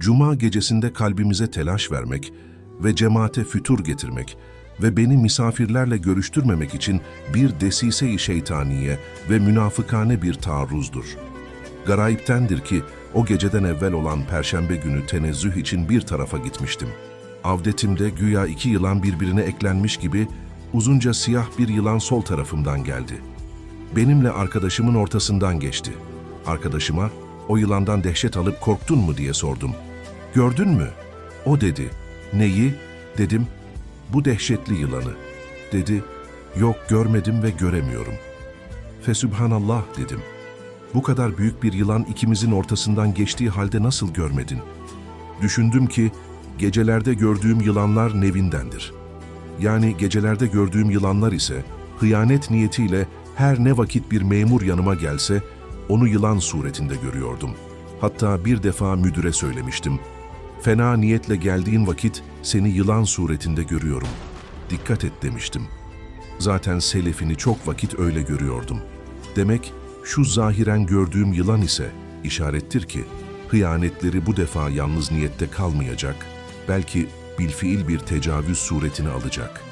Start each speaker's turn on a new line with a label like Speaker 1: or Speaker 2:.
Speaker 1: Cuma gecesinde kalbimize telaş vermek ve cemaate fütur getirmek ve beni misafirlerle görüştürmemek için bir desise-i şeytaniye ve münafıkane bir taarruzdur. Garayiptendir ki o geceden evvel olan perşembe günü tenezzüh için bir tarafa gitmiştim. Avdetimde güya iki yılan birbirine eklenmiş gibi uzunca siyah bir yılan sol tarafımdan geldi. Benimle arkadaşımın ortasından geçti. Arkadaşıma o yılandan dehşet alıp korktun mu diye sordum. Gördün mü? O dedi. Neyi? Dedim. Bu dehşetli yılanı. Dedi. Yok görmedim ve göremiyorum. Fesübhanallah dedim. Bu kadar büyük bir yılan ikimizin ortasından geçtiği halde nasıl görmedin? Düşündüm ki gecelerde gördüğüm yılanlar nevindendir. Yani gecelerde gördüğüm yılanlar ise hıyanet niyetiyle her ne vakit bir memur yanıma gelse onu yılan suretinde görüyordum. Hatta bir defa müdüre söylemiştim. Fena niyetle geldiğin vakit seni yılan suretinde görüyorum. Dikkat et demiştim. Zaten selefini çok vakit öyle görüyordum. Demek şu zahiren gördüğüm yılan ise işarettir ki hıyanetleri bu defa yalnız niyette kalmayacak, belki bilfiil bir tecavüz suretini alacak.''